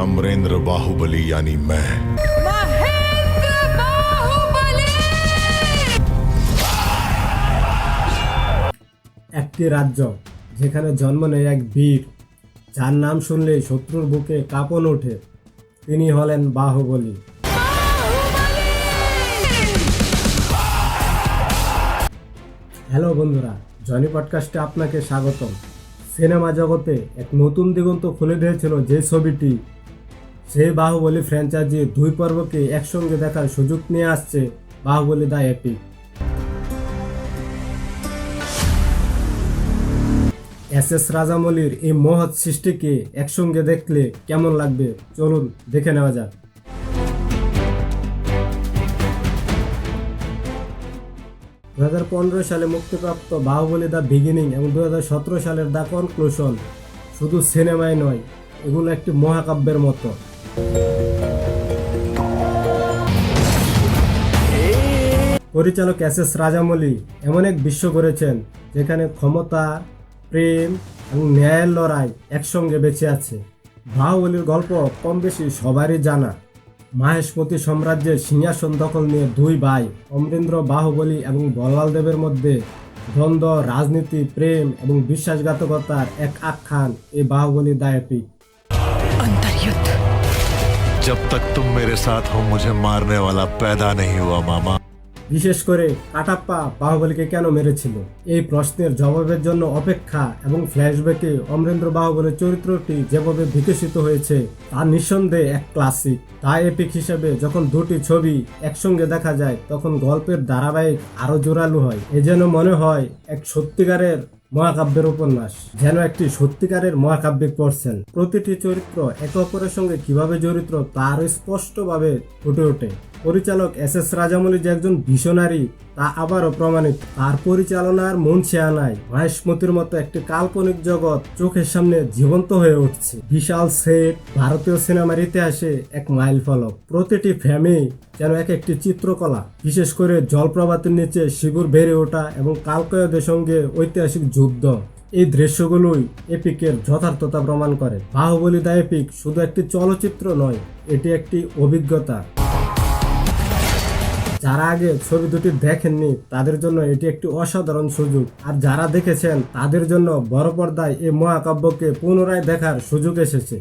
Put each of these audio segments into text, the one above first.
अमरेंद्र बाहुबली यानी मैं महेंद्र बाहुबली একটি রাজ্য যেখানে জন্ম নেয় এক বীর যার নাম শুনলেই শত্রুর বুকে কাঁপন ওঠে তিনি হলেন বাহুবলী হ্যালো বন্ধুরা জনি পডকাস্টে আপনাকে স্বাগতম সিনেমা জগতে এক নতুন দিগন্ত খুলে দিয়েছিল যে ছবিটি সেই বাহুবলী ফ্র্যাঞ্চাইজি দুই পর্বকে একসঙ্গে দেখার সুযোগ নিয়ে আসছে Baahubali the epic. S S রাজামৌলির এই মহৎ সৃষ্টিকে একসঙ্গে দেখলে কেমন লাগবে? চলুন দেখে নেওয়া যাক। দু হাজার পনেরো সালে মুক্তিপ্রাপ্ত বাহুবলী দ্য বিগিনিং এবং দু হাজার সতেরো সালের দ্য কনক্লুশন শুধু সিনেমায় নয়, এগুলো একটি মহাকাব্যের মতো। পরিচালক এস এস রাজামলি এমন এক বিশ্ব করেছেন, যেখানে ক্ষমতা, প্রেম এবং ন্যায়ের লড়াই একসঙ্গে বেঁচে আছে। বাহুবলির গল্প কম বেশি সবারই জানা। মাহেশপতি সাম্রাজ্যের সিংহাসন দখল নিয়ে দুই ভাই, অমরেন্দ্র বাহুবলী এবং বলাল দেবের মধ্যে দ্বন্দ্ব, রাজনীতি, প্রেম এবং বিশ্বাসঘাতকতার এক আখ্যান এই বাহুবলী দায়পিক। जब तक तुम मेरे साथ हो मुझे मारने वाला पैदा नहीं हुआ मामा বিশেষ করে কাটাপ্পা বাহুবলীকে কেন মেরেছিল এই প্রশ্নের জবাবের জন্য অপেক্ষা এবং ফ্ল্যাশব্যাকে অমরেন্দ্র বাহুবলীর চরিত্রটি যেভাবে বিকশিত হয়েছে তা নিঃসন্দেহে এক ক্লাসিক তাই এপিক হিসেবে যখন দুটি ছবি একসঙ্গে দেখা যায় তখন গল্পের ধারাবাহিক আরো জোরালো হয় এ যেন মনে হয় এক সত্যিকারের মহাকাব্যের উপন্যাস, যেন একটি সত্যিকারের মহাকাব্যিক পড়ছেন প্রতিটি চরিত্র একে অপরের সঙ্গে কীভাবে জড়িত, তার স্পষ্টভাবে ফুটে ওঠে। পরিচালক এস এস রাজামৌলি যে একজন ভিশনারি, তা আবারও প্রমাণিত। তার পরিচালনার মন ছেয়ানায় মহেশমতির মতো একটি কাল্পনিক জগৎ চোখের সামনে জীবন্ত হয়ে উঠছে। বিশাল সেট, ভারতীয় সিনেমার ইতিহাসে এক মাইল ফলক। প্রতিটি ফ্রেমে যেন এক একটি চিত্রকলা। বিশেষ করে জলপ্রপাতের নিচে শিবির বেড়ে ওঠা এবং কালকয়দের সঙ্গে ঐতিহাসিক যুদ্ধ। এই দৃশ্যগুলোই এপিকের যথার্থতা প্রমাণ করে। বাহুবলী দা এপিক শুধু একটি চলচ্চিত্র নয়, এটি একটি অভিজ্ঞতা। যারা আগে ছবি দুটি দেখেননি তাদের জন্য এটি একটি অসাধারণ সুযোগ। আর যারা দেখেছেন তাদের জন্য বড় পর্দায় এই মহাকাব্যকে পুনরায় দেখার সুযোগ এসেছে।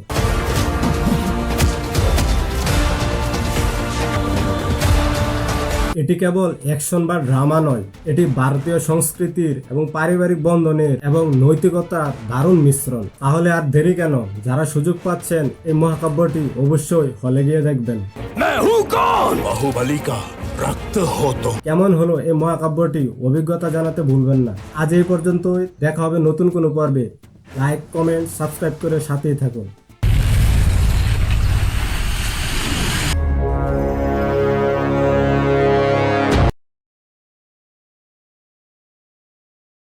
এটি কেবল অ্যাকশন বা ড্রামা নয় এটি ভারতীয় সংস্কৃতির এবং পারিবারিক বন্ধনের এবং নৈতিকতার দারুণ মিশ্রণ। তাহলে আর দেরি কেন? যারা সুযোগ পাচ্ছেন এই মহাকাব্যটি অবশ্যই হলে গিয়ে দেখবেন। রাখতে হতো। কেমন হলো এই মহাকাব্যটি? অভিজ্ঞতা জানাতে ভুলবেন না। আজ এই পর্যন্তই। দেখা হবে নতুন কোনো পর্বে। লাইক কমেন্ট সাবস্ক্রাইব করে সাথেই থাকুন।